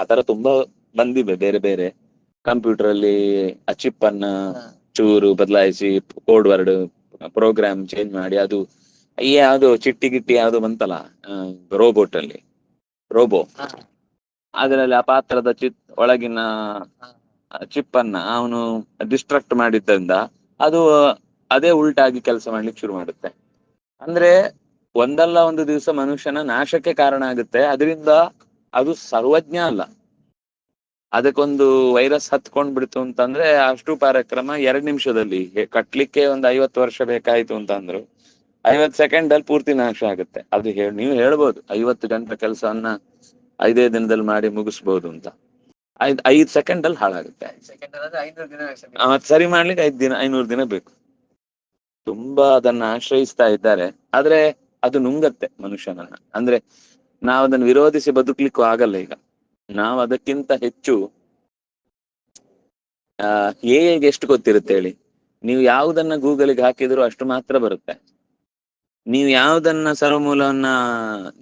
ಆತರ ತುಂಬಾ ಬಂದಿದೆ ಬೇರೆ ಬೇರೆ. ಕಂಪ್ಯೂಟರ್ ಅಲ್ಲಿ ಆ ಚಿಪ್ ಅನ್ನ ಚೂರು ಬದಲಾಯಿಸಿ ಕೋಡ್ ವರ್ಡ್ ಪ್ರೋಗ್ರಾಮ್ ಚೇಂಜ್ ಮಾಡಿ ಅದು ಯಾವ್ದು ಚಿಟ್ಟಿ ಗಿಟ್ಟಿ ಯಾವ್ದು ಬಂತಲ್ಲ ರೋಬೋಟ್ ಅಲ್ಲಿ. ರೋಬೋ. ಅದರಲ್ಲಿ ಆ ಪಾತ್ರದ ಚಿತ್ ಒಳಗಿನ ಚಿಪ್ ಅನ್ನ ಅವನು ಡಿಸ್ಟ್ರಕ್ಟ್ ಮಾಡಿದ್ದರಿಂದ ಅದು ಅದೇ ಉಲ್ಟಾಗಿ ಕೆಲಸ ಮಾಡ್ಲಿಕ್ಕೆ ಶುರು ಮಾಡುತ್ತೆ. ಅಂದ್ರೆ ಒಂದಲ್ಲ ಒಂದು ದಿವಸ ಮನುಷ್ಯನ ನಾಶಕ್ಕೆ ಕಾರಣ ಆಗುತ್ತೆ. ಅದರಿಂದ ಅದು ಸರ್ವಜ್ಞ ಅಲ್ಲ. ಅದಕ್ಕೊಂದು ವೈರಸ್ ಹತ್ಕೊಂಡ್ ಬಿಡ್ತು ಅಂತಂದ್ರೆ ಅಷ್ಟು ಕಾರ್ಯಕ್ರಮ ಎರಡ್ ನಿಮಿಷದಲ್ಲಿ ಕಟ್ಲಿಕ್ಕೆ ಒಂದು ಐವತ್ತು ವರ್ಷ ಬೇಕಾಯ್ತು ಅಂತಂದ್ರು. ಐವತ್ ಸೆಕೆಂಡ್ ಅಲ್ಲಿ ಪೂರ್ತಿ ನಾಶ ಆಗುತ್ತೆ. ಅದು ಹೇಳಿ ನೀವು ಹೇಳ್ಬೋದು, ಐವತ್ತು ಗಂಟೆ ಕೆಲಸವನ್ನ ಐದೇ ದಿನದಲ್ಲಿ ಮಾಡಿ ಮುಗಿಸ್ಬೋದು ಅಂತ. ಐದ್ ಐದ್ ಸೆಕೆಂಡ್ ಅಲ್ಲಿ ಹಾಳಾಗುತ್ತೆ ಸರಿ ಮಾಡ್ಲಿಕ್ಕೆ ಐದ್ ದಿನ, ಐನೂರು ದಿನ ಬೇಕು. ತುಂಬಾ ಅದನ್ನ ಆಶ್ರಯಿಸ್ತಾ ಇದ್ದಾರೆ. ಆದ್ರೆ ಅದು ನುಂಗತ್ತೆ ಮನುಷ್ಯನನ್ನ. ಅಂದ್ರೆ ನಾವು ಅದನ್ನ ವಿರೋಧಿಸಿ ಬದುಕಲಿಕ್ಕೂ ಆಗಲ್ಲ ಈಗ. ನಾವು ಅದಕ್ಕಿಂತ ಹೆಚ್ಚು, ಆ ಎಗೆ ಎಷ್ಟು ಗೊತ್ತಿರುತ್ತೆ ಹೇಳಿ? ನೀವು ಯಾವುದನ್ನ ಗೂಗಲ್ಗೆ ಹಾಕಿದ್ರು ಅಷ್ಟು ಮಾತ್ರ ಬರುತ್ತೆ. ನೀವು ಯಾವುದನ್ನ ಸರ್ವಮೂಲವನ್ನ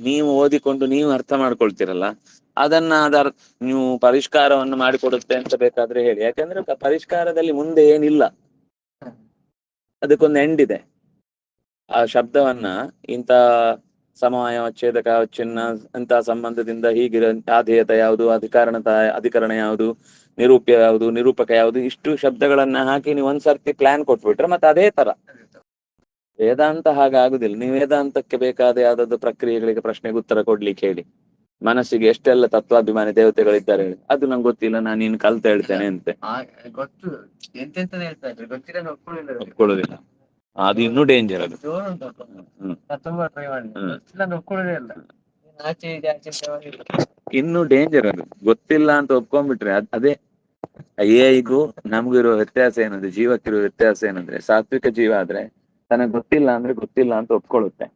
ನೀವು ಓದಿಕೊಂಡು ನೀವು ಅರ್ಥ ಮಾಡ್ಕೊಳ್ತೀರಲ್ಲ, ಅದನ್ನ ಅದರ್, ನೀವು ಪರಿಷ್ಕಾರವನ್ನು ಮಾಡಿಕೊಡುತ್ತೆ ಅಂತ ಬೇಕಾದ್ರೆ ಹೇಳಿ. ಯಾಕಂದ್ರೆ ಪರಿಷ್ಕಾರದಲ್ಲಿ ಮುಂದೆ ಏನಿಲ್ಲ. ಅದಕ್ಕೊಂದು ಎಂಡ್ ಇದೆ. ಆ ಶಬ್ದವನ್ನ ಇಂಥ ಸಮವಾಯ ಛೇದಕ ಚಿನ್ನ ಅಂತ ಸಂಬಂಧದಿಂದ ಹೀಗಿರ ಆಧೇಯತ ಯಾವುದು? ಅಧಿಕಾರಣತ ಅಧಿಕರಣ ಯಾವುದು? ನಿರೂಪ್ಯ ಯಾವುದು? ನಿರೂಪಕ ಯಾವುದು? ಇಷ್ಟು ಶಬ್ದಗಳನ್ನ ಹಾಕಿ ನೀವು ಒಂದ್ಸರ್ತಿ ಪ್ಲಾನ್ ಕೊಟ್ಬಿಟ್ರೆ ಮತ್ತೆ ಅದೇ ತರ. ವೇದಾಂತ ಹಾಗಾಗುದಿಲ್ಲ. ನೀವು ವೇದಾಂತಕ್ಕೆ ಬೇಕಾದ ಯಾವ್ದಾದ್ರು ಪ್ರಕ್ರಿಯೆಗಳಿಗೆ ಪ್ರಶ್ನೆಗೆ ಉತ್ತರ ಕೊಡ್ಲಿಕ್ಕೆ ಹೇಳಿ. ಮನಸ್ಸಿಗೆ ಎಷ್ಟೆಲ್ಲ ತತ್ವಾಭಿಮಾನಿ ದೇವತೆಗಳಿದ್ದಾರೆ ಹೇಳಿ. ಅದು ನಂಗೆ ಗೊತ್ತಿಲ್ಲ. ನಾನು ಇನ್ನು ಕಲ್ತ ಹೇಳ್ತೇನೆ ಅಂತೆ. ಗೊತ್ತು. ಎಂತೆಂತ ಹೇಳ್ತಾ ಇದ್ರು ಗೊತ್ತಿಲ್ಲ ಒಪ್ಕೊಳ್ಳೋದಿಲ್ಲ ಅದು ಇನ್ನೂ ಡೇಂಜರ್ ಅದು ಜೋರು ಉಂಟು ಅದು. ಹ್ಮ್. ನಾನ್ ತುಂಬಾ ಟ್ರೈ ಮಾಡಿ ಹ್ಮ್. ಗೊತ್ತಿಲ್ಲ ಒಪ್ಕೊಳ್ಳೋದೇ ಇಲ್ಲ ಆಚೆ ಇದೆ ಆಚೆ ಇದೆ ಅವನಿಲ್ಲ. ಇನ್ನು ಡೇಂಜರ್ ಅದು ಗೊತ್ತಿಲ್ಲ ಅಂತ ಒಪ್ಕೊಂಡ್ಬಿಟ್ರೆ ಅದ್ ಅದೇ ಐಗೂ ನಮಗೂ ಇರೋ ವ್ಯತ್ಯಾಸ ಏನಂದ್ರೆ ಜೀವಕ್ಕಿರೋ ವ್ಯತ್ಯಾಸ ಏನಂದ್ರೆ ಸಾತ್ವಿಕ ಜೀವ ಆದ್ರೆ ತನಗೆ ಗೊತ್ತಿಲ್ಲ ಅಂದ್ರೆ ಗೊತ್ತಿಲ್ಲ ಅಂತ ಒಪ್ಕೊಳ್ಳುತ್ತೆ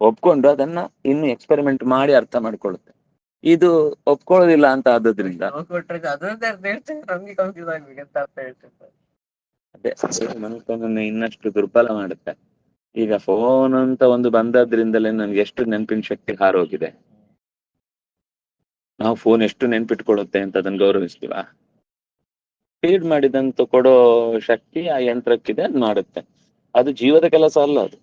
ಒಪ್ಕೊಂಡು ಅದನ್ನ ಇನ್ನು ಎಕ್ಸ್ಪೆರಿಮೆಂಟ್ ಮಾಡಿ ಅರ್ಥ ಮಾಡ್ಕೊಳ್ಳುತ್ತೆ ಇದು ಒಪ್ಕೊಳ್ಳೋದಿಲ್ಲ ಅಂತ ಆದದ್ರಿಂದ ಕೊಟ್ರೆ ಅರ್ಥ ಹೇಳ್ತಾರೆ ನಮ್ಗೆ confuse ಆಗ್ಬೇಕು ಅಂತ ಅರ್ಥ ಹೇಳ್ತಿರ್ತಾರೆ ಅದೇ ಮನುಷ್ಯನನ್ನ ಇನ್ನಷ್ಟು ದುರ್ಬಲ ಮಾಡುತ್ತೆ. ಈಗ ಫೋನ್ ಅಂತ ಒಂದು ಬಂದದ್ರಿಂದಲೇ ನನ್ಗೆ ಎಷ್ಟು ನೆನಪಿನ ಶಕ್ತಿ ಹಾರೋಗಿದೆ. ನಾವು ಫೋನ್ ಎಷ್ಟು ನೆನ್ಪಿಟ್ಕೊಳ್ಳುತ್ತೆ ಅಂತ ಅದನ್ನ ಗೌರವಿಸ್ತೀವ? ಫೀಡ್ ಮಾಡಿದಂತ ಕೊಡೋ ಶಕ್ತಿ ಆ ಯಂತ್ರಕ್ಕಿದೆ, ಅದು ಮಾಡುತ್ತೆ. ಅದು ಜೀವದ ಕೆಲಸ ಅಲ್ಲ ಅದು.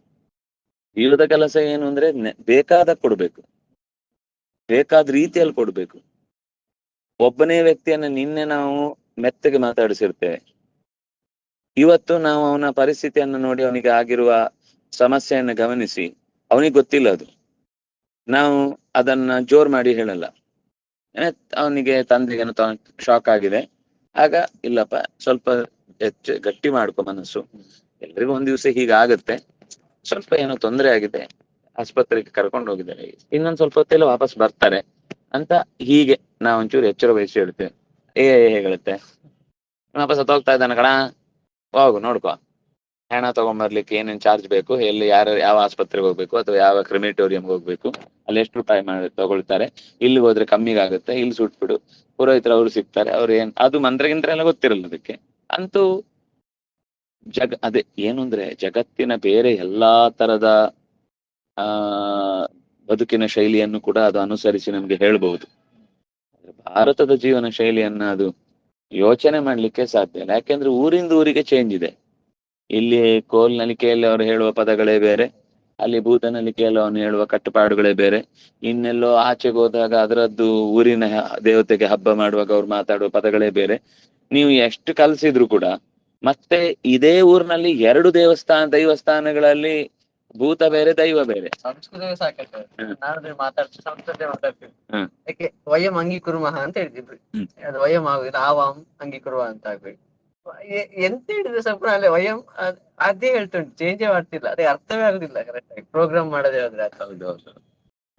ಜೀವದ ಕೆಲಸ ಏನು ಅಂದ್ರೆ ಬೇಕಾದ ಕೊಡ್ಬೇಕು. ಬೇಕಾದ ರೀತಿಯಲ್ಲಿ ಕೊಡ್ಬೇಕು. ಒಬ್ಬನೇ ವ್ಯಕ್ತಿಯನ್ನ ನಿನ್ನೆ ನಾವು ಮೆತ್ತಗೆ ಮಾತಾಡಿಸಿರ್ತೇವೆ. ಇವತ್ತು ನಾವು ಅವನ ಪರಿಸ್ಥಿತಿಯನ್ನು ನೋಡಿ ಅವನಿಗೆ ಆಗಿರುವ ಸಮಸ್ಯೆಯನ್ನು ಗಮನಿಸಿ, ಅವನಿಗೆ ಗೊತ್ತಿಲ್ಲ ಅದು. ನಾವು ಅದನ್ನ ಜೋರ್ ಮಾಡಿ ಹೇಳಲ್ಲ. ಅವನಿಗೆ ತಂದೆಗೆ ಶಾಕ್ ಆಗಿದೆ. ಆಗ ಇಲ್ಲಪ್ಪ, ಸ್ವಲ್ಪ ಹೆಚ್ಚು ಗಟ್ಟಿ ಮಾಡ್ಕೊ ಮನಸ್ಸು. ಎಲ್ರಿಗೂ ಒಂದ್ ದಿವಸ ಹೀಗಾಗತ್ತೆ ಸ್ವಲ್ಪ ಏನೋ ತೊಂದರೆ ಆಗಿದೆ. ಆಸ್ಪತ್ರೆಗೆ ಕರ್ಕೊಂಡು ಹೋಗಿದ್ದಾರೆ. ಇನ್ನೊಂದ್ ಸ್ವಲ್ಪ ಹೊತ್ತೆಲ್ಲ ವಾಪಸ್ ಬರ್ತಾರೆ ಅಂತ ಹೀಗೆ ನಾವು ಒಂಚೂರು ಎಚ್ಚರ ವಹಿಸಿ ಹೇಳ್ತೇವೆ. ಏ ಹೇಳುತ್ತೆ. ವಾಪಸ್ ಹೋಗ್ತಾ ಇದ್ದಾನೆ ಕಣ. ಹೋಗು ನೋಡ್ಕೊ. ಹಣ ತಗೊಂಬರ್ಲಿಕ್ಕೆ ಏನೇನ್ ಚಾರ್ಜ್ ಬೇಕು, ಎಲ್ಲಿ ಯಾರು ಯಾವ ಆಸ್ಪತ್ರೆಗೆ ಹೋಗ್ಬೇಕು ಅಥವಾ ಯಾವ ಕ್ರಿಮಿಟೋರಿಯಂಗೆ ಹೋಗ್ಬೇಕು, ಅಲ್ಲಿ ಎಷ್ಟು ರೂಪಾಯಿ ಮಾಡಿ, ತಗೊಳ್ತಾರೆ ಇಲ್ಲಿಗೆ ಹೋದ್ರೆ ಕಮ್ಮಿಗೆ ಆಗುತ್ತೆ ಇಲ್ಲಿ ಸುಟ್ಬಿಡು ಪುರೋಹಿತರು ಅವರು ಸಿಗ್ತಾರೆ, ಅವ್ರು ಏನ್, ಅದು ಮಂತ್ರಗಿಂತ್ರ ಎಲ್ಲ ಗೊತ್ತಿರಲ್ಲ ಅದಕ್ಕೆ. ಅಂತೂ ಜಗ, ಅದೇ ಏನು ಅಂದ್ರೆ ಜಗತ್ತಿನ ಬೇರೆ ಎಲ್ಲಾ ತರದ, ಆ, ಬದುಕಿನ ಶೈಲಿಯನ್ನು ಕೂಡ ಅದು ಅನುಸರಿಸಿ ನಮ್ಗೆ ಹೇಳ್ಬಹುದು. ಭಾರತದ ಜೀವನ ಶೈಲಿಯನ್ನ ಅದು ಯೋಚನೆ ಮಾಡ್ಲಿಕ್ಕೆ ಸಾಧ್ಯ ಇಲ್ಲ. ಯಾಕೆಂದ್ರೆ ಊರಿಂದ ಊರಿಗೆ ಚೇಂಜ್ ಇದೆ. ಇಲ್ಲಿ ಕೋಲ್ನಲಿಕೆಯಲ್ಲಿ ಅವರು ಹೇಳುವ ಪದಗಳೇ ಬೇರೆ, ಅಲ್ಲಿ ಭೂತನಲಿಕೆಯಲ್ಲಿ ಅವನು ಹೇಳುವ ಕಟ್ಟುಪಾಡುಗಳೇ ಬೇರೆ. ಇನ್ನೆಲ್ಲೋ ಆಚೆಗೆ ಹೋದಾಗ ಅದರದ್ದು ಊರಿನ ದೇವತೆಗೆ ಹಬ್ಬ ಮಾಡುವಾಗ ಅವ್ರು ಮಾತಾಡುವ ಪದಗಳೇ ಬೇರೆ. ನೀವು ಎಷ್ಟು ಕಲ್ಸಿದ್ರು ಕೂಡ ಮತ್ತೆ ಇದೇ ಊರಿನಲ್ಲಿ ಎರಡು ದೇವಸ್ಥಾನ, ದೈವಸ್ಥಾನಗಳಲ್ಲಿ ಭೂತ ಬೇರೆ ದೈವ ಬೇರೆ. ಸಂಸ್ಕೃತವೇ ಹ್ಮ್. ನಾನು ಮಾತಾಡ್ತೀನಿ ಸಂಸ್ಕೃತ ಮಾತಾಡ್ತೀನಿ. ಹ್ಮ್. ಯಾಕೆ ವಯಂ ಅಂಗೀಕುರ್ಮಃ ಅಂತ ಹೇಳ್ತಿದ್ರು ಹ್ಮ್. ಅದು ವಯಂ ಆಗುದು ಆವಾಂ ಅಂಗೀಕುರುವ ಅಂತ ಆಗ್ಬೇಕು ಎ- ಎಂತ ಹೇಳಿದ್ರೆ ಸ್ವಲ್ಪ ಅಲ್ಲೇ ವಯಂ ಅದ್- ಅದೇ ಹೇಳ್ತುಂಟು ಚೇಂಜ್ ಮಾಡ್ತಿಲ್ಲ ಅದೇ ಅರ್ಥವೇ ಆಗುದಿಲ್ಲ ಕರೆಕ್ಟ್ ಆಗಿ. ಪ್ರೋಗ್ರಾಮ್ ಮಾಡೋದೇ ಆದ್ರೆ ಅದು. ಹೌದೌದು.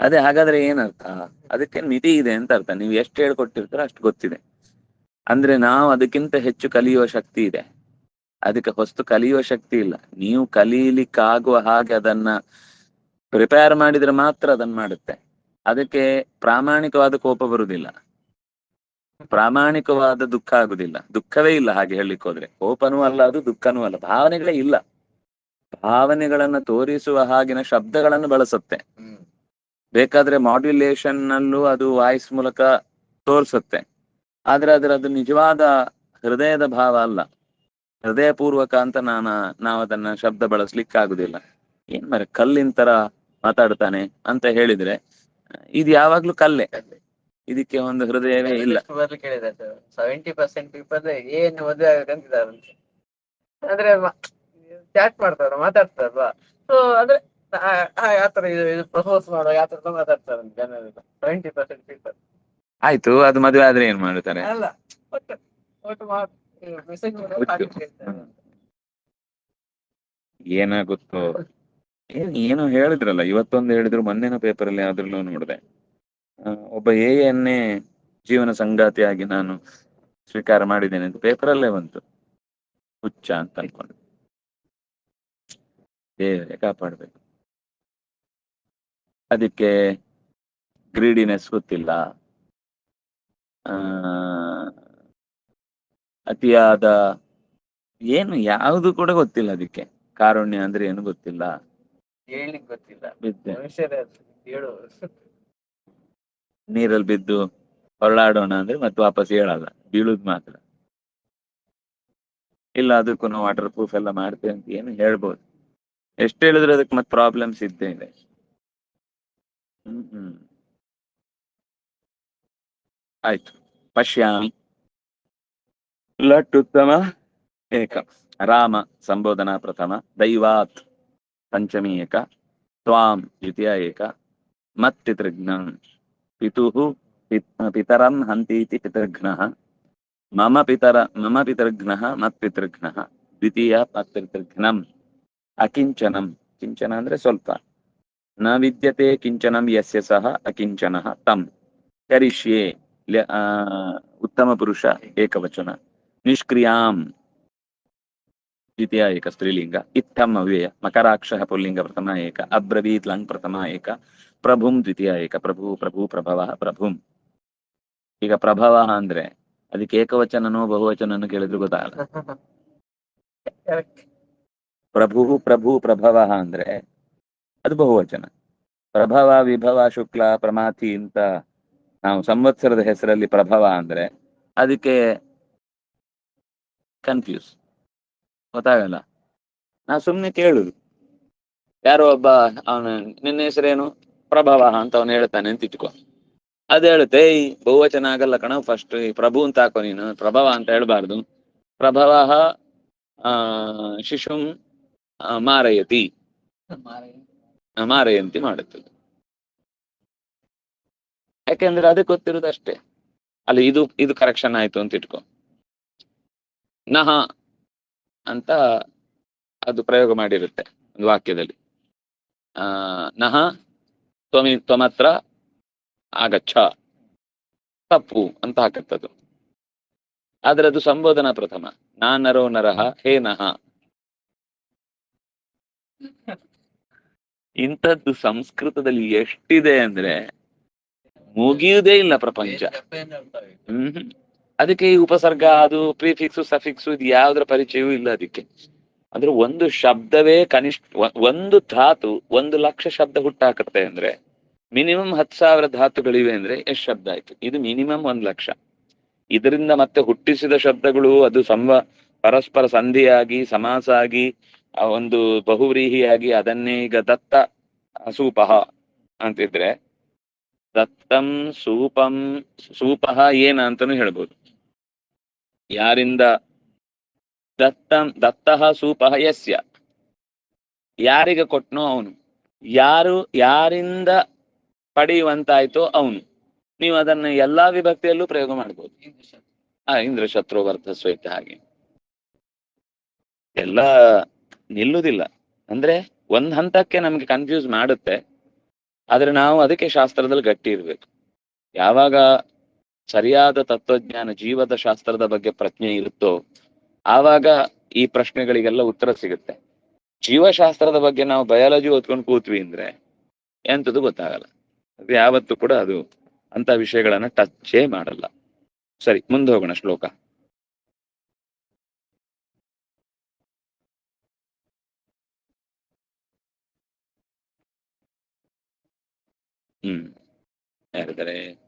ಅದೇ ಹಾಗಾದ್ರೆ ಏನರ್ಥ? ಅದಕ್ಕೆ ಮಿತಿ ಇದೆ ಅಂತ ಅರ್ಥ. ನೀವು ಎಷ್ಟು ಹೇಳ್ಕೊಟ್ಟಿರ್ತಾರೋ ಅಷ್ಟು ಗೊತ್ತಿದೆ. ಅಂದ್ರೆ ನಾವು ಅದಕ್ಕಿಂತ ಹೆಚ್ಚು ಕಲಿಯುವ ಶಕ್ತಿ ಇದೆ. ಅದಕ್ಕೆ ಹೊಸ್ತು ಕಲಿಯುವ ಶಕ್ತಿ ಇಲ್ಲ. ನೀವು ಕಲೀಲಿಕ್ಕಾಗುವ ಹಾಗೆ ಅದನ್ನ ಪ್ರಿಪೇರ್ ಮಾಡಿದ್ರೆ ಮಾತ್ರ ಅದನ್ನ ಮಾಡುತ್ತೆ. ಅದಕ್ಕೆ ಪ್ರಾಮಾಣಿಕವಾದ ಕೋಪ ಬರುವುದಿಲ್ಲ ಪ್ರಾಮಾಣಿಕವಾದ ದುಃಖ ಆಗುದಿಲ್ಲ. ದುಃಖವೇ ಇಲ್ಲ ಹಾಗೆ ಹೇಳಲಿಕ್ಕೆ ಹೋದ್ರೆ. ಕೋಪನೂ ಅಲ್ಲ ಅದು ದುಃಖನೂ ಅಲ್ಲ. ಭಾವನೆಗಳೇ ಇಲ್ಲ. ಭಾವನೆಗಳನ್ನ ತೋರಿಸುವ ಹಾಗಿನ ಶಬ್ದಗಳನ್ನು ಬಳಸುತ್ತೆ. ಬೇಕಾದ್ರೆ ಮಾಡ್ಯುಲೇಷನ್ ನಲ್ಲೂ ಅದು ವಾಯ್ಸ್ ಮೂಲಕ ತೋರಿಸುತ್ತೆ. ಆದ್ರೆ ಅದ್ರ ಅದು ನಿಜವಾದ ಹೃದಯದ ಭಾವ ಅಲ್ಲ. ಹೃದಯಪೂರ್ವಕ ಅಂತ ನಾನು ನಾವು ಅದನ್ನ ಶಬ್ದ ಬಳಸ್ಲಿಕ್ಕೆ ಆಗುದಿಲ್ಲ. ಏನ್ ಮರೆ ಕಲ್ಲಿನ ತರ ಮಾತಾಡ್ತಾನೆ ಅಂತ ಹೇಳಿದ್ರೆ ಇದು ಯಾವಾಗ್ಲೂ ಕಲ್ಲೇ. ಇದಕ್ಕೆ ಒಂದು ಹೃದಯವೇ ಇಲ್ಲ. ಸೆವೆಂಟಿ ಪರ್ಸೆಂಟ್ ಪೀಪಲ್ ಏನು ಮದುವೆ ಆಗಂತಿದಾರಂತೆ ಅಂದ್ರೆ ಚಾಟ್ ಮಾಡ್ತಾರ ಮಾತಾಡ್ತಾರಲ್ವಾ ಸೊ ಅಂದ್ರೆ ಯಾತರ ಇದು ಪ್ರಪೋಸ್ ಮಾಡೋ ಯಾತರ ಮಾತಾಡ್ತಾರಂತೆ ಜನರೆಲ್ಲ ಸೆವೆಂಟಿ ಪರ್ಸೆಂಟ್ ಪೀಪಲ್ ಆಯ್ತು ಅದು ಮದುವೆ ಆದ್ರೆ ಏನ್ ಮಾಡ್ತಾರೆ? ಅಲ್ಲ ಒಟ್ಟು ಒಟ್ಟು ಹುಚ್ಚು. ಏನಾಗುತ್ತೋ? ಏನ್, ಏನೋ ಹೇಳಿದ್ರಲ್ಲ, ಇವತ್ತೊಂದು ಹೇಳಿದ್ರು, ಮೊನ್ನೆನ ಪೇಪರ್ ಅಲ್ಲಿ ಯಾವ್ದ್ರಲ್ಲೂ ನೋಡಿದೆ ಒಬ್ಬ ಎನ್ನೇ ಜೀವನ ಸಂಗಾತಿಯಾಗಿ ನಾನು ಸ್ವೀಕಾರ ಮಾಡಿದ್ದೇನೆ ಅಂತ ಪೇಪರ್ ಅಲ್ಲೇ ಬಂತು. ಹುಚ್ಚ ಅಂತ ಅನ್ಕೊಂಡು. ದೇವರೇ ಕಾಪಾಡ್ಬೇಕು. ಅದಕ್ಕೆ ಗ್ರೀಡಿನೆಸ್ ಗೊತ್ತಿಲ್ಲ. ಆ ಅತಿಯಾದ ಏನು ಯಾವುದು ಕೂಡ ಗೊತ್ತಿಲ್ಲ ಅದಕ್ಕೆ. ಕಾರುಣ್ಯ ಅಂದ್ರೆ ಏನು ಗೊತ್ತಿಲ್ಲ. ಗೊತ್ತಿಲ್ಲ? ಬಿದ್ದೆ. ನೀರಲ್ಲಿ ಬಿದ್ದು ಹೊರಳಾಡೋಣ ಅಂದ್ರೆ ಮತ್ತೆ ವಾಪಸ್ ಹೇಳಲ್ಲ ಬೀಳುದ್ ಮಾತ್ರ. ಇಲ್ಲ ಅದಕ್ಕೂ ನಾವು ವಾಟರ್ ಪ್ರೂಫ್ ಎಲ್ಲ ಮಾಡ್ತೇವೆ ಅಂತ ಏನು ಹೇಳ್ಬೋದು. ಎಷ್ಟು ಹೇಳಿದ್ರೆ ಅದಕ್ಕೆ ಮತ್ತೆ ಪ್ರಾಬ್ಲಮ್ಸ್ ಇದ್ದೇ ಇದೆ. ಹ್ಮ್ ಹ್ಮ್. ಆಯ್ತು. ಪಶ್ಯಾಮಿ. ಲಟ್ ಉತ್ತಮ ಏಕ ರಾಮ ಸಂಬೋಧನಾ ಪ್ರಥಮ ದೈವಾತ್ ಪಂಚಮಿ ಏಕ ತ್ವಾಂ ದ್ವಿತೀಯ ಏಕ ಮತ್ತಿತೃಘ್ನ ಪಿತುಃ ಪಿತ್- ಪಿತರಂ ಹಂತೀತಿ ಪಿತೃಘ್ನಃ ಮಮ ಪಿತರ ಮಮ ಪಿತೃಘ್ನಃ ಮತ್ಪಿತೃಘ್ನಃ ದ್ವಿತೀಯ ಮತ್ಪಿತೃಘ್ನಂ ಅಕಿಂಚನಂ ಕಿಂಚನ ಅಂದ್ರೆ ಸ್ವಲ್ಪ। ನ ವಿದ್ಯತೆ ಕಿಂಚನಂ ಯಸ್ಯ ಸಹ ಅಕಿಂಚನಃ ತಂ ಕರಿಷ್ಯೆ ಲ್ಯ- ಆ, ಉತ್ತಮ ಪುರುಷ ಏಕವಚನ ನಿಷ್ಕ್ರಿಯಾಂ ದ್ವಿತೀಯ ಏಕ ಸ್ತ್ರೀಲಿಂಗ ಇತ್ತಮ್ ಅವ್ಯಯ ಮಕರಾಕ್ಷ ಪುಲ್ಲಿಂಗ ಪ್ರಥಮ ಏಕ ಅಬ್ರವೀತ್ ಲಂಗ್ ಪ್ರಥಮ ಏಕ ಪ್ರಭುಂ ದ್ವಿತೀಯ ಏಕ ಪ್ರಭು ಪ್ರಭು ಪ್ರಭವ ಪ್ರಭುಂ. ಈಗ ಪ್ರಭವ ಅಂದ್ರೆ ಅದಕ್ಕೆ ಏಕವಚನನೋ ಬಹುವಚನನೋ ಕೇಳಿದ್ರು ಗೊತ್ತಾಗಲ್ಲ. ಪ್ರಭು ಪ್ರಭು ಪ್ರಭವ ಅಂದ್ರೆ ಅದು ಬಹುವಚನ. ಪ್ರಭವ ವಿಭವ ಶುಕ್ಲ ಪ್ರಮಾತಿ ಅಂತ ನಾವು ಸಂವತ್ಸರದ ಹೆಸರಲ್ಲಿ ಪ್ರಭವ ಅಂದ್ರೆ ಅದಕ್ಕೆ ಕನ್ಫ್ಯೂಸ್ ಗೊತ್ತಾಗಲ್ಲ. ನಾ ಸುಮ್ನೆ ಕೇಳುದು. ಯಾರೋ ಒಬ್ಬ ಅವನು, ನಿನ್ನ ಹೆಸರೇನು? ಪ್ರಭವ ಅಂತ ಅವನು ಹೇಳ್ತಾನೆ ಅಂತ ಇಟ್ಕೋ. ಅದ್ ಹೇಳುತ್ತೆ ಈ ಬಹುವಚನ ಆಗಲ್ಲ ಕಣ ಫಸ್ಟ್ ಈ ಪ್ರಭು ಅಂತ ಹಾಕೋ ನೀನು, ಪ್ರಭವ ಅಂತ ಹೇಳ್ಬಾರ್ದು. ಪ್ರಭವ, ಆ, ಶಿಶುಂ ಮಾರಯತಿ. ಮಾರಯಂತಿ ಮಾಡುತ್ತದೆ ಯಾಕೆಂದ್ರೆ ಅದಕ್ಕೆ ಗೊತ್ತಿರೋದು ಅಷ್ಟೇ ಅಲ್ಲಿ ಇದು ಇದು ಕರೆಕ್ಷನ್ ಆಯ್ತು ಅಂತ ಇಟ್ಕೋ. ನಹ ಅಂತ ಅದು ಪ್ರಯೋಗ ಮಾಡಿರುತ್ತೆ ಒಂದು ವಾಕ್ಯದಲ್ಲಿ. ಆ ನಹ ತ್ವಮಿ ತ್ವಮತ್ರ ಆಗಚ್ಚ ತಪ್ಪು ಅಂತ ಹಾಕತ್ತದು ಆದ್ರೆ ಅದು ಸಂಬೋಧನಾ ಪ್ರಥಮ. ನಾ ನರೋ ನರಹ ಹೇ ನಹ. ಇಂಥದ್ದು ಸಂಸ್ಕೃತದಲ್ಲಿ ಎಷ್ಟಿದೆ ಅಂದ್ರೆ ಮುಗಿಯುವುದೇ ಇಲ್ಲ ಪ್ರಪಂಚ. ಹ್ಮ್ ಹ್ಮ್. ಅದಕ್ಕೆ ಈ ಉಪಸರ್ಗ, ಅದು ಪ್ರಿಫಿಕ್ಸು, ಸಫಿಕ್ಸು, ಇದು ಯಾವ್ದ್ರ ಪರಿಚಯವೂ ಇಲ್ಲ ಅದಕ್ಕೆ. ಅಂದ್ರೆ ಒಂದು ಶಬ್ದವೇ ಕನಿಷ್ಠ ಒಂದು ಧಾತು, ಒಂದು ಲಕ್ಷ ಶಬ್ದ ಹುಟ್ಟಾಕತ್ತೆ ಅಂದ್ರೆ, ಮಿನಿಮಮ್ ಹತ್ತು ಸಾವಿರ ಧಾತುಗಳಿವೆ ಅಂದ್ರೆ ಎಷ್ಟು ಶಬ್ದ ಆಯ್ತು? ಇದು ಮಿನಿಮಮ್ ಒಂದು ಲಕ್ಷ. ಇದರಿಂದ ಮತ್ತೆ ಹುಟ್ಟಿಸಿದ ಶಬ್ದಗಳು, ಅದು ಸಂವ, ಪರಸ್ಪರ ಸಂಧಿಯಾಗಿ ಸಮಾಸ ಆಗಿ ಒಂದು ಬಹುವ್ರೀಹಿಯಾಗಿ, ಅದನ್ನೇ ಈಗ ದತ್ತ ಸೂಪಃ ಅಂತಿದ್ರೆ, ದತ್ತಂ ಸೂಪಂ ಸೂಪಃ ಏನ ಅಂತಾನು ಹೇಳ್ಬೋದು. ಯಾರಿಂದ ದತ್ತಂ ದತ್ತಃ ಸೂಪಃ ಯಸ್ಯ ಯಾರಿಗೆ ಕೊಟ್ನೋ ಅವನು. ಯಾರು ಯಾರಿಂದ ಪಡೆಯುವಂತಾಯ್ತೋ ಅವನು. ನೀವು ಅದನ್ನ ಎಲ್ಲಾ ವಿಭಕ್ತಿಯಲ್ಲೂ ಪ್ರಯೋಗ ಮಾಡ್ಬೋದು. ಆ ಇಂದ್ರ ಶತ್ರು ವರ್ಧಸ್ವೈತ ಹಾಗೆ. ಎಲ್ಲ ನಿಲ್ಲುವುದಿಲ್ಲ. ಅಂದ್ರೆ ಒಂದ್ ಹಂತಕ್ಕೆ ನಮ್ಗೆ ಕನ್ಫ್ಯೂಸ್ ಮಾಡುತ್ತೆ. ಆದ್ರೆ ನಾವು ಅದಕ್ಕೆ ಶಾಸ್ತ್ರದಲ್ಲಿ ಗಟ್ಟಿ ಇರ್ಬೇಕು. ಯಾವಾಗ ಸರಿಯಾದ ತತ್ವಜ್ಞಾನ ಜೀವದ ಶಾಸ್ತ್ರದ ಬಗ್ಗೆ ಪ್ರಜ್ಞೆ ಇರುತ್ತೋ, ಆವಾಗ ಈ ಪ್ರಶ್ನೆಗಳಿಗೆಲ್ಲ ಉತ್ತರ ಸಿಗುತ್ತೆ. ಜೀವಶಾಸ್ತ್ರದ ಬಗ್ಗೆ ನಾವು ಬಯಾಲಜಿ ಓದ್ಕೊಂಡು ಕೂತ್ವಿ ಅಂದ್ರೆ ಎಂಥದ್ದು ಗೊತ್ತಾಗಲ್ಲ. ಅದು ಯಾವತ್ತು ಕೂಡ ಅದು ಅಂತ ವಿಷಯಗಳನ್ನ ಟಚ್ಚೇ ಮಾಡಲ್ಲ. ಸರಿ, ಮುಂದೆ ಹೋಗೋಣ ಶ್ಲೋಕ. ಹ್ಮ್, ಯಾರಿದ್ದಾರೆ?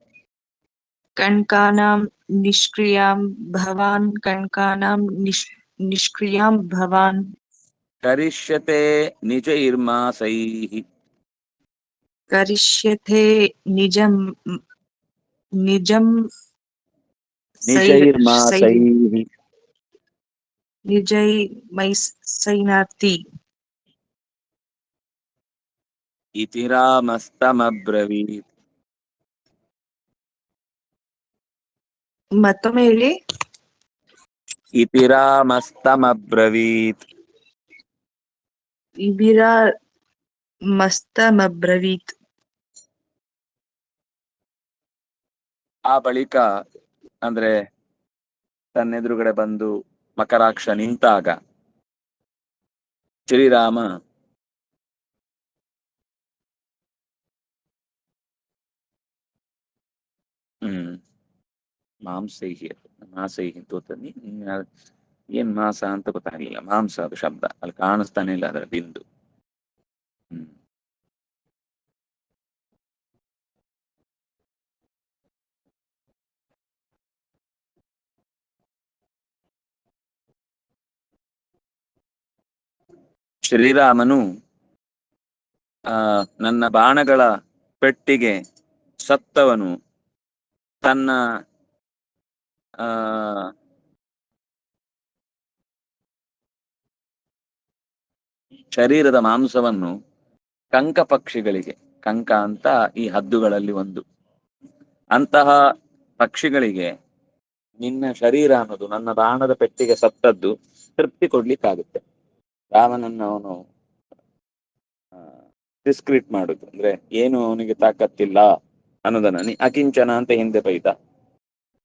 कणकानां निष्क्रियाँ भवान् कणकानां निष् निष्क्रियाँ भवान्। करिष्यते निजैर्मासैः। करिष्यते निजं निजं निजैर्मासैः निजैर्मैसैनाति इति रामस्तमब्रवीत्। ಮತ್ತೊಮ್ಮೆ ಹೇಳಿ. ಇತಿರಾಮಸ್ತಮಬ್ರವೀತ್ ಇಬಿರಾ ಮಸ್ತಮಬ್ರವೀತ್ ಆ ಬಳಿಕ ಅಂದ್ರೆ ತನ್ನ ಎದುರುಗಡೆ ಬಂದು ಮಕರಾಕ್ಷ ನಿಂತಾಗ ಶ್ರೀರಾಮ ಹ್ಮ್. ಮಾಂಸೈಹಿ ಮಾಸೈಹಿ ತೋತನಿ ಏನ್ ಮಾಸ ಅಂತ ಗೊತ್ತಾಗ್ಲಿಲ್ಲ. ಮಾಂಸ ಅದು ಶಬ್ದ. ಅಲ್ಲಿ ಕಾಣಿಸ್ತಾನೆ ಇಲ್ಲ ಅದರ ಬಿಂದು. ಶ್ರೀರಾಮನು, ಆ, ನನ್ನ ಬಾಣಗಳ ಪೆಟ್ಟಿಗೆ ಸತ್ತವನು. ತನ್ನ ಆ, ಶರೀರದ ಮಾಂಸವನ್ನು ಕಂಕ ಪಕ್ಷಿಗಳಿಗೆ, ಕಂಕ ಅಂತ ಈ ಹದ್ದುಗಳಲ್ಲಿ ಒಂದು. ಅಂತಹ ಪಕ್ಷಿಗಳಿಗೆ ನಿನ್ನ ಶರೀರ ಅನ್ನೋದು, ನನ್ನ ಬಾಣದ ಪೆಟ್ಟಿಗೆ ಸತ್ತದ್ದು ತೃಪ್ತಿ ಕೊಡ್ಲಿಕ್ಕಾಗುತ್ತೆ. ರಾಮನನ್ನು ಅವನು ಡಿಸ್ಕ್ರೀಟ್ ಮಾಡುದು. ಅಂದ್ರೆ ಏನು ಅವನಿಗೆ ತಾಕತ್ತಿಲ್ಲ ಅನ್ನೋದನ್ನ ಅಕಿಂಚನ ಅಂತ ಹಿಂದೆ ಬೈದ.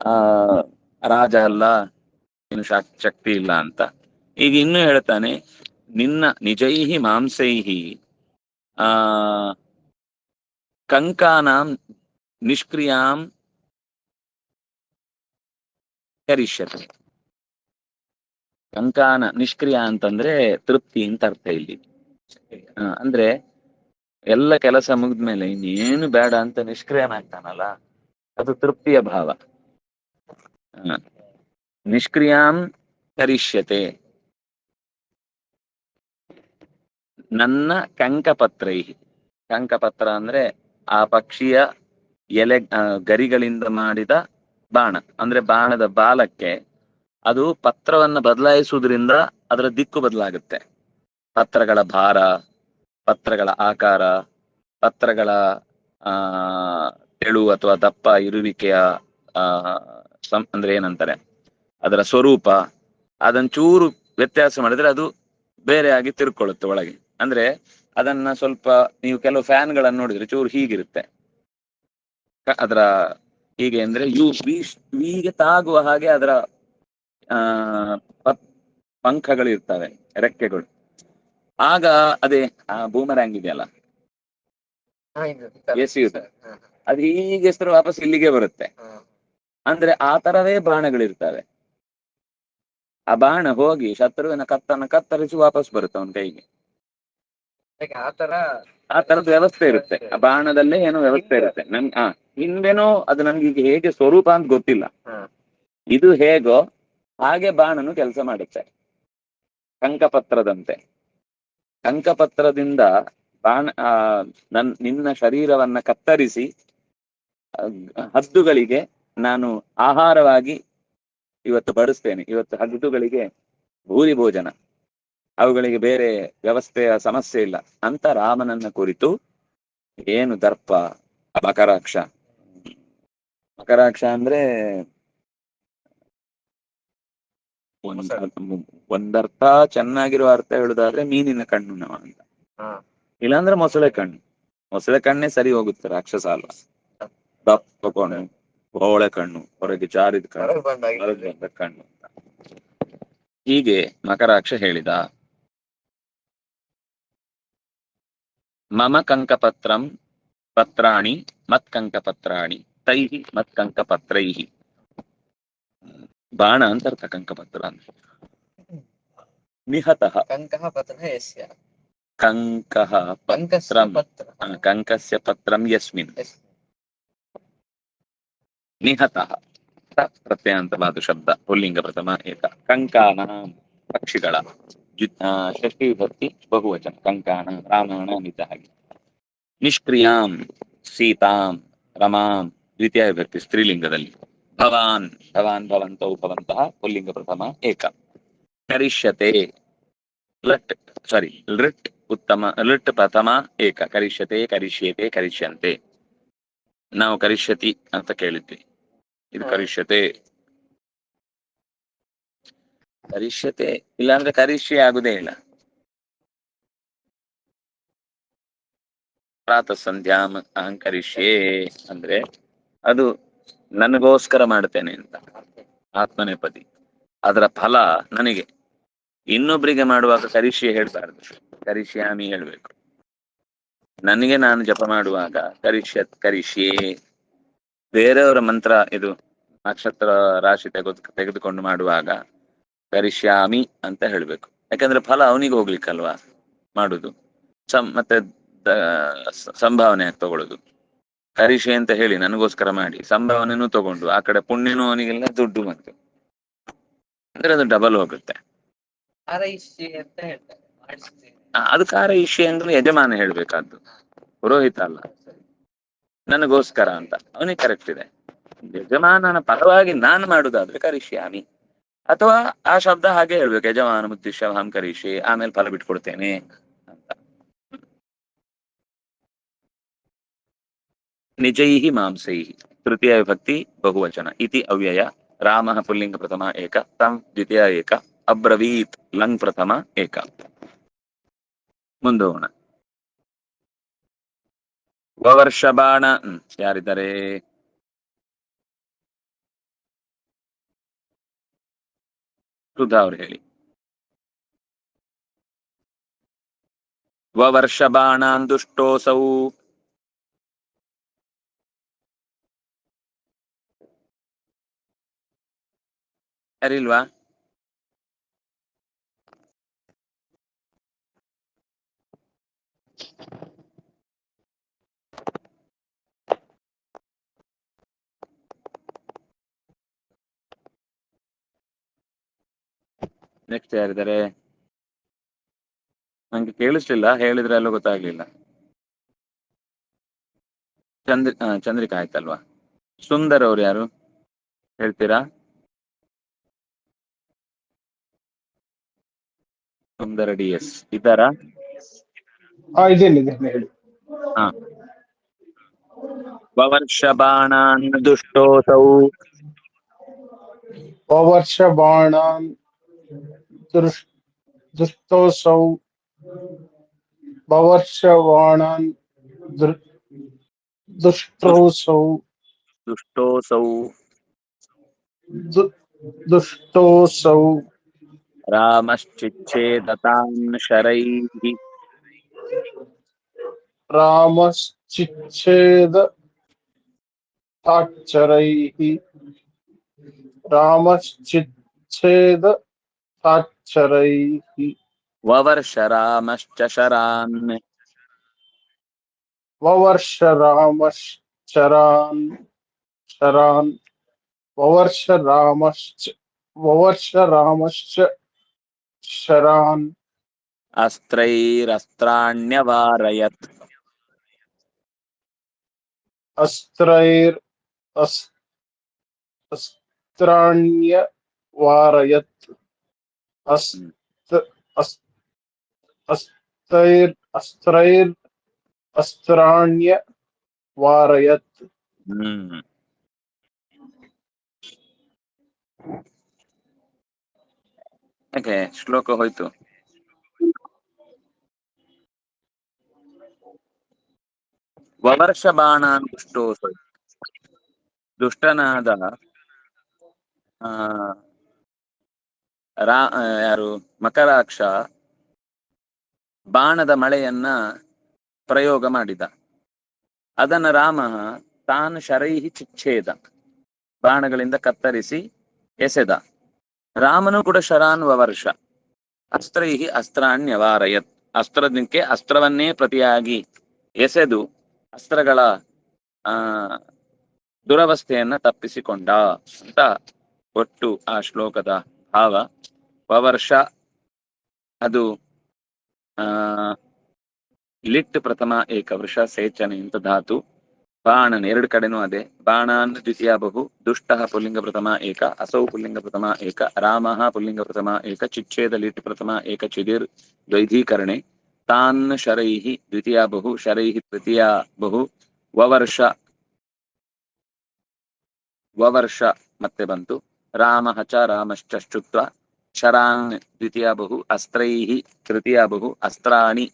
ಆ, ರಾಜ ಅಲ್ಲ ಶಾಕ್- ಶಕ್ತಿ ಇಲ್ಲ ಅಂತ. ಈಗ ಇನ್ನು ಹೇಳ್ತಾನೆ, ನಿನ್ನ ನಿಜೈಹಿ ಮಾಂಸೈಹಿ, ಆ, ಕಂಕಾನಾಂ ನಿಷ್ಕ್ರಿಯಾಂ ಕರಿಷ್ಯತೆ ಕಂಕಾನ ನಿಷ್ಕ್ರಿಯ ಅಂತಂದ್ರೆ ತೃಪ್ತಿ ಅಂತ ಅರ್ಥ ಇಲ್ಲಿ. ಅಂದ್ರೆ ಎಲ್ಲ ಕೆಲಸ ಮುಗಿದ್ಮೇಲೆ ಇನ್ನೇನು ಬೇಡ ಅಂತ ನಿಷ್ಕ್ರಿಯನಾಗ್ತಾನಲ್ಲ, ಅದು ತೃಪ್ತಿಯ ಭಾವ. ನಿಷ್ಕ್ರಿಯಾಂ ಕರಿಷ್ಯತೆ. ನನ್ನ ಕಂಕಪತ್ರೈ ಕಂಕಪತ್ರ ಅಂದ್ರೆ ಆ ಪಕ್ಷಿಯ ಎಲೆ ಗರಿಗಳಿಂದ ಮಾಡಿದ ಬಾಣ. ಅಂದ್ರೆ ಬಾಣದ ಬಾಲಕ್ಕೆ ಅದು ಪತ್ರವನ್ನ ಬದಲಾಯಿಸುವುದರಿಂದ ಅದರ ದಿಕ್ಕು ಬದಲಾಗುತ್ತೆ. ಪತ್ರಗಳ ಭಾರ, ಪತ್ರಗಳ ಆಕಾರ, ಪತ್ರಗಳ, ಆ, ತೆಳು ಅಥವಾ ದಪ್ಪ, ಇರುವಿಕೆಯ, ಆ ಸಂ- ಅಂದ್ರೆ ಏನಂತಾರೆ? ಅದರ ಸ್ವರೂಪ ಅದನ್ನ ಚೂರು ವ್ಯತ್ಯಾಸ ಮಾಡಿದ್ರೆ ಅದು ಬೇರೆ ಆಗಿ ತಿರ್ಕೊಳ್ಳುತ್ತೆ ಒಳಗೆ. ಅಂದ್ರೆ ಅದನ್ನ ಸ್ವಲ್ಪ ನೀವು ಕೆಲವು ಫ್ಯಾನ್ ಫ್ಯಾನ್ಗಳನ್ನು ನೋಡಿದ್ರೆ ಚೂರು ಹೀಗಿರುತ್ತೆ. ಅದರ ಹೀಗೆ ಅಂದ್ರೆ ಯು ವಿಗೆ ತಾಗುವ ಹಾಗೆ ಅದರ ಆ ಪಂಖಗಳು ಇರ್ತವೆ ರೆಕ್ಕೆಗಳು. ಆಗ ಅದೇ ಆ ಬೂಮರ್ಯಾಂಗ್ ಇದೆಯಲ್ಲ. ಹಾ, ಅದು ಹೀಗೆ ಹೆಸರು ವಾಪಸ್ ಇಲ್ಲಿಗೆ ಬರುತ್ತೆ. ಅಂದ್ರೆ ಆ ತರವೇ ಬಾಣಗಳಿರ್ತವೆ. ಆ ಬಾಣ ಹೋಗಿ ಶತ್ರುವಿನ ಕತ್ತನ ಕತ್ತರಿಸಿ ವಾಪಸ್ ಬರುತ್ತೆ ಅವನ ಕೈಗೆ. ಆ ತರ ಆ ತರದ ವ್ಯವಸ್ಥೆ ಇರುತ್ತೆ. ಆ ಬಾಣದಲ್ಲೇ ಏನೋ ವ್ಯವಸ್ಥೆ ಇರುತ್ತೆ. ನನ್ ಆ ಹಿಂದೆನೋ ಅದು ನನ್ಗೆ ಈಗ ಹೇಗೆ ಸ್ವರೂಪ ಅಂತ ಗೊತ್ತಿಲ್ಲ. ಇದು ಹೇಗೋ ಹಾಗೆ ಬಾಣನು ಕೆಲಸ ಮಾಡುತ್ತೆ. ಕಂಕಪತ್ರದಂತೆ. ಕಂಕಪತ್ರದಿಂದ ಬಾಣ ಆ ನನ್ ನಿನ್ನ ಶರೀರವನ್ನ ಕತ್ತರಿಸಿ ಹದ್ದುಗಳಿಗೆ ನಾನು ಆಹಾರವಾಗಿ ಇವತ್ತು ಬಡಿಸ್ತೇನೆ. ಇವತ್ತು ಹಗ್ಗುಗಳಿಗೆ ಭೂರಿ ಭೋಜನ. ಅವುಗಳಿಗೆ ಬೇರೆ ವ್ಯವಸ್ಥೆಯ ಸಮಸ್ಯೆ ಇಲ್ಲ. ಅಂತ ರಾಮನನ್ನ ಕುರಿತು ಏನು ದರ್ಪ ಮಕರಾಕ್ಷ. ಮಕರಾಕ್ಷ ಅಂದ್ರೆ ಒಂದ್- ಒಂದರ್ಥ ಚೆನ್ನಾಗಿರುವ ಅರ್ಥ ಹೇಳುದಾದ್ರೆ ಮೀನಿನ ಕಣ್ಣು ನವ ಅಂತ. ಇಲ್ಲಾಂದ್ರೆ ಮೊಸಳೆ ಕಣ್ಣು. ಮೊಸಳೆ ಕಣ್ಣೇ ಸರಿ ಹೋಗುತ್ತೆ ರಾಕ್ಷಸ ಅಲ್ಲ ದಪ್ಪ ಓಳೆ ಕಣ್ಣು ಹೊರಗೆ ಜಾರಿದ ಕಣ್ಣು ಹೊರಗೆ ಬಂದ ಕಣ್ಣು ಅಂತ. ಹೀಗೆ ಮಕರಾಕ್ಷ ಹೇಳಿದ. ಮಮ ಕಂಕಪತ್ರಂ ಪತ್ರಾಣಿ ಮತ್ಕಂಕಪತ್ರಾಣಿ ತೈಹಿ ಮತ್ಕಂಕಪತ್ರೈಹಿ ಬಾಣ ಅಂತ ಅರ್ಥ ಕಂಕಪತ್ರ ನಿಹತಃ. ಕಂಕಃ ಪತ್ರ ಯಸ್ಯ ಕಂಕಃ ಕಂಕಸ್ಯ ಪತ್ರಂ. ಕಂಕಸ್ಯ ಪತ್ರಂ ಯಸ್ಮಿನ್. ಯಸ್. ನಿಹತಃ. ತ ಪ್ರತ್ಯಂತವಾದ ಶಬ್ದ, ಪುಲ್ಲಿಂಗ ಪ್ರಥಮ, ಏಕ. ಕಂಕಾನ ಪಕ್ಷಿಗಳ. ಷಷ್ಠಿ ವಿಭಕ್ತಿ, ಬಹುವಚನ. ಕಂಕಾನ ರಾಮಾಯಣ ನಿಜ ಹಾಗೆ. ನಿಷ್ಕ್ರಿಯಾಂ, ಸೀತಾಂ, ರಮಾಂ. ದ್ವಿತೀಯ ವಿಭಕ್ತಿ, ಸ್ತ್ರೀಲಿಂಗದಲ್ಲಿ. ಭವಾನ್. ಭವಾನ್ ಭವಂತೌ ಭವಂತಃ, ಪುಲ್ಲಿಂಗ ಪ್ರಥಮ, ಏಕ. ಕರಿಷ್ಯತೆ. ಲಟ್ ಸಾರಿ ಲೃಟ್ ಉತ್ತಮ, ಲೃಟ್ ಪ್ರಥಮ, ಏಕ. ಕರಿಷ್ಯತೆ, ಕರಿಷ್ಯೇತೆ, ಕರಿಷ್ಯಂತೆ. ನಾವು ಕರಿಷ್ಯತಿ ಅಂತ ಕೇಳಿದ್ವಿ. ಇದು. ಕರಿಷ್ಯತೆ. ಕರಿಷ್ಯತೆ ಇಲ್ಲಾಂದ್ರೆ ಕರಿಷ್ಯ ಆಗುದೇ ಇಲ್ಲ. ಪ್ರಾತಃ ಸಂಧ್ಯಾ ಅಹಂ ಕರಿಷ್ಯೆ ಅಂದ್ರೆ ಅದು ನನಗೋಸ್ಕರ ಮಾಡ್ತೇನೆ ಅಂತ. ಆತ್ಮನೇಪದಿ ಅದರ ಫಲ ನನಗೆ. ಇನ್ನೊಬ್ಬರಿಗೆ ಮಾಡುವಾಗ ಕರಿಷ್ಯ ಹೇಳ್ಬಾರ್ದು. ಕರಿಷ್ಯಾಮಿ ಹೇಳ್ಬೇಕು. ನನಗೆ ನಾನು ಜಪ ಮಾಡುವಾಗ ಕರಿಷ್ಯತ್ ಕರಿಷಿ ಬೇರೆಯವರ ಮಂತ್ರ ಇದು ನಕ್ಷತ್ರ ರಾಶಿ ತೆಗೆದು ತೆಗೆದುಕೊಂಡು ಮಾಡುವಾಗ ಕರಿಷ್ಯಾಮಿ ಅಂತ ಹೇಳ್ಬೇಕು. ಯಾಕಂದ್ರೆ ಫಲ ಅವನಿಗೆ ಹೋಗ್ಲಿಕ್ಕಲ್ವಾ ಮಾಡುದು. ಸಂ ಮತ್ತೆ ಸಂಭಾವನೆ ತಗೊಳ್ಳೋದು. ಕರಿಷೆ ಅಂತ ಹೇಳಿ ನನಗೋಸ್ಕರ ಮಾಡಿ ಸಂಭಾವನೆನೂ ತಗೊಂಡು ಆ ಕಡೆ ಪುಣ್ಯನೂ ಅವನಿಗೆಲ್ಲ ದುಡ್ಡು ಬಂತು. ಅಂದ್ರೆ ಅದು ಡಬಲ್ ಹೋಗುತ್ತೆ. ಅಂತ ಹೇಳ್ತಾರೆ. ಮಾಡಿಸ್ತೇನೆ ವಿಷಯ ಅಂದ್ರೆ ಯಜಮಾನ ಹೇಳ್ಬೇಕಾದ್ದು. ಪುರೋಹಿತ ಅಲ್ಲ. ನನಗೋಸ್ಕರ ಅಂತ. ಅವನಿಗೆ ಕರೆಕ್ಟ್ ಇದೆ. ಯಜಮಾನನ ಪರವಾಗಿ ನಾನು ಮಾಡುದಾದ್ರೆ ಕರಿಷ್ಯಾಮಿ. ಅಥವಾ ಆ ಶಬ್ದ ಹಾಗೆ ಹೇಳ್ಬೇಕು. ಯಜಮಾನ ಮುದ್ದಿಶ್ಯ ಅಹಂ ಕರಿಷಿ ಆಮೇಲೆ ಫಲ ಬಿಟ್ಕೊಡ್ತೇನೆ ಅಂತ. ನಿಜೈಹಿ ಮಾಂಸೈಹಿ. ತೃತೀಯ ವಿಭಕ್ತಿ, ಬಹುವಚನ. ಇತಿ ಅವ್ಯಯ. ರಾಮ ಪುಲ್ಲಿಂಗ ಪ್ರಥಮ ಏಕ. ತಂ ದ್ವಿತೀಯ ಏಕ. ಅಬ್ರವೀತ್ ಲಂಗ್ ಪ್ರಥಮ ಏಕ. ಮುಂದೋಣ ವವರ್ಷ ಬಾಣ ಹ್ಮ್, ಯಾರಿದ್ದಾರೆ? ಸುಧಾ ಅವ್ರು ಹೇಳಿ. ವವರ್ಷ ಬಾಣಾನ್ ದುಷ್ಟೋಸೌ ಯಾರಿಲ್ವಾ? ನೆಕ್ಸ್ಟ್ ಯಾರಿದ್ದಾರೆ? ನಂಗೆ ಕೇಳಿಸ್ಲಿಲ್ಲ ಹೇಳಿದ್ರೆ ಎಲ್ಲೂ ಗೊತ್ತಾಗ್ಲಿಲ್ಲ. ಚಂದ್ರ ಚಂದ್ರಿಕಾ ಆಯ್ತಲ್ವಾ? ಸುಂದರ್ ಅವ್ರು ಯಾರು? ಹೇಳ್ತೀರಾ? Sundara D S. ಇದ್ದಾರಾ? ಹಾ ವವರ್ಷ ಬಾಣಾನ್ ದುಷ್ಟೋಸೌ. ವವರ್ಷ ಬಾಣಾನ್ ದುರ್ ದುಷ್ಟೋಸೌ ವವರ್ಷ ಬಾಣಾನ್ ದುರ್ ದುಷ್ಟೋಸೌ ದುಷ್ಟೋಸೌ ದು- ದುಷ್ಟೋಸೌ ರಾಮಶ್ಚಿಚ್ಛೇದತಾನ್ ಶರೈಃ ರಾಮಶ್ಚಿಚ್ಛೇದ ತಾಚ್ಚರೈಃ ರಾಮಶ್ಚಿಚ್ಛೇದ ತಾಚ್ಚರೈಃ ವವರ್ಷ ರಾಮಶ್ಚ ಶರಾನ್ ವವರ್ಷ ರಾಮಶ್ಚರಾನ್ ಶರಾನ್ ವವರ್ಷ ರಾಮಶ್ಚ ವವರ್ಷ ರಾಮಶ್ಚ ಶರಾನ್ ಅಸ್ತ್ರೈರಸ್ತ್ರಾಣ್ಯವಾರಯತ್ ಅಸ್ತ್ರೈರ್ ಅಸ್ ಅಸ್ತ್ರಾಣ್ಯ ವಾರಯತ್ ಅಸ್ತ ಅಸ್ ರಾ ಯಾರು? ಮಕರಾಕ್ಷ ಬಾಣದ ಮಳೆಯನ್ನ ಪ್ರಯೋಗ ಮಾಡಿದ. ಅದನ್ನ ರಾಮ ತಾನು ಶರೈಹಿ ಚಿಚ್ಛೇದ, ಬಾಣಗಳಿಂದ ಕತ್ತರಿಸಿ ಎಸೆದ. ರಾಮನು ಕೂಡ ಶರಾನ್ವ ವರ್ಷ. ಅಸ್ತ್ರೈಹಿ ಅಸ್ತ್ರಾಣ್ಯವಾರಯತ್. ಅಸ್ತ್ರದಕ್ಕೆ ಅಸ್ತ್ರವನ್ನೇ ಪ್ರತಿಯಾಗಿ ಎಸೆದು ಅಸ್ತ್ರಗಳ, ಆ, ದುರವಸ್ಥೆಯನ್ನ ತಪ್ಪಿಸಿಕೊಂಡ ಅಂತ ಒಟ್ಟು ಆ ಶ್ಲೋಕದ ಭಾವ, ವವರ್ಷ, ಅದು, ಆ ಲಿಟ್ ಪ್ರಥಮ ಏಕವೃಷ ಸೇಚನೆ ಅಂತ ಧಾತು. ಬಾಣನ್ ಎರಡು ಕಡೆನೂ ಅದೇ. ಬಾಣಾನ್ ದ್ವಿತೀಯ ಬಹು, ದುಷ್ಟ ಪುಲ್ಲಿಂಗ ಪ್ರಥಮ ಏಕ, ಅಸೌ ಪುಲ್ಲಿಂಗ ಪ್ರಥಮ ಏಕ, ರಾಮ ಪುಲ್ಲಿಂಗ ಪ್ರಥಮ ಏಕ ಚಿಚ್ಛೇದ ಲಿಟ್ ಪ್ರಥಮ ಏಕ, ಚಿದಿರ್ ದ್ವೈಧೀಕರಣೆ. ತಾನ್ ಶರೈಹಿ ದ್ವಿತೀಯ ಬಹು, ಶರೈಹಿ ತೃತೀಯ ಬಹು, ವವರ್ಷ ವವರ್ಷ ಮತ್ತೆ ಬಂತು. ರಾಮ ಚ ರಾಮಶ್ಚುತ್ವ ಶರಾನ್ ದ್ವಿತೀಯ ಬಹು ಅಸ್ತ್ರೈಹಿ ತೃತೀಯ ಬಹು ಅಸ್ತ್ರಾಣಿ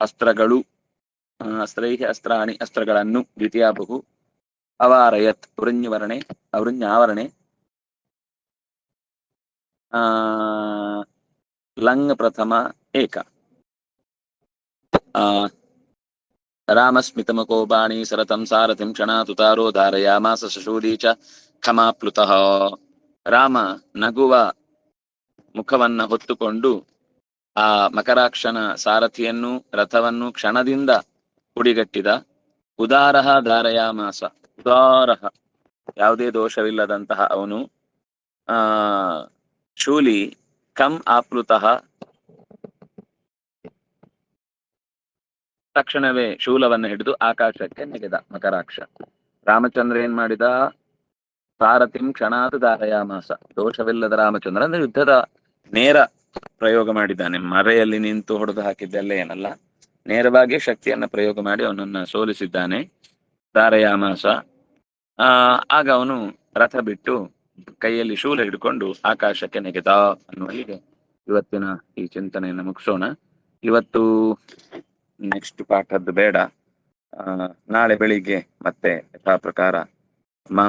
ಅಸ್ತ್ರಗಳು ಅಸ್ತ್ರೈಹಿ ಅಸ್ತ್ರಾಣಿ ಅಸ್ತ್ರಗಳನ್ನು ದ್ವಿತೀಯ ಬಹು ಅವಾರಯತ್ ವೃಂಜವರಣೆ ಅವೃಂಜಾವರಣೆ ಆ ಲಂಗ್ ಪ್ರಥಮ ಏಕ ಆ ಬಾಣಿ ಸರತಂ ಸಾರಥಿಂ ಕ್ಷಣಾತುತಾರೋ ಧಾರಯಾಮಾಸ ಶಶೂಲಿ ಚ ಖಮಾಪ್ಲುತಃ ರಾಮ ನಗುವ ಮುಖವನ್ನ ಹೊತ್ತುಕೊಂಡು ಆ ಮಕರಾಕ್ಷನ ಸಾರಥಿಯನ್ನು, ರಥವನ್ನು ಕ್ಷಣದಿಂದ ಹುಡಿಗಟ್ಟಿದ ಉದಾರಹ ಧಾರಯಾಮಾಸ, ಉದಾರಹ, ಯಾವುದೇ ದೋಷವಿಲ್ಲದಂತಹ ಅವನು, ಆ, ಶೂಲಿ ಕಂ ಆಪ್ಲುತಃ ತಕ್ಷಣವೇ ಶೂಲವನ್ನು ಹಿಡಿದು ಆಕಾಶಕ್ಕೆ ನೆಗೆದ ಮಕರಾಕ್ಷ. ರಾಮಚಂದ್ರ ಏನ್ ಮಾಡಿದ? ಸಾರಥಿಂ ಕ್ಷಣಾತ್ ಧಾರಯಾಮಾಸ. ದೋಷವಿಲ್ಲದ ರಾಮಚಂದ್ರ ಅಂದ್ರೆ ಯುದ್ಧದ ನೇರ ಪ್ರಯೋಗ ಮಾಡಿದ್ದಾನೆ. ಮರೆಯಲ್ಲಿ ನಿಂತು ಹೊಡೆದು ಹಾಕಿದ್ದೆಲ್ಲ ಏನಲ್ಲ. ನೇರವಾಗಿ ಶಕ್ತಿಯನ್ನ ಪ್ರಯೋಗ ಮಾಡಿ ಅವನನ್ನ ಸೋಲಿಸಿದ್ದಾನೆ ದಾರಯಾಮಾಸ ಆ, ಆಗ ಅವನು ರಥ ಬಿಟ್ಟು ಕೈಯಲ್ಲಿ ಶೂಲ ಹಿಡ್ಕೊಂಡು ಆಕಾಶಕ್ಕೆ ನೆಗೆದ ಅನ್ನುವಲ್ಲಿಗೆ ಇವತ್ತಿನ ಈ ಚಿಂತನೆಯನ್ನು ಮುಗಿಸೋಣ. ಇವತ್ತು ನೆಕ್ಸ್ಟ್ ಪಾಠದ್ದು ಬೇಡ. ನಾಳೆ ಬೆಳಿಗ್ಗೆ ಮತ್ತೆ ಯಥಾ ಪ್ರಕಾರ ಮಾ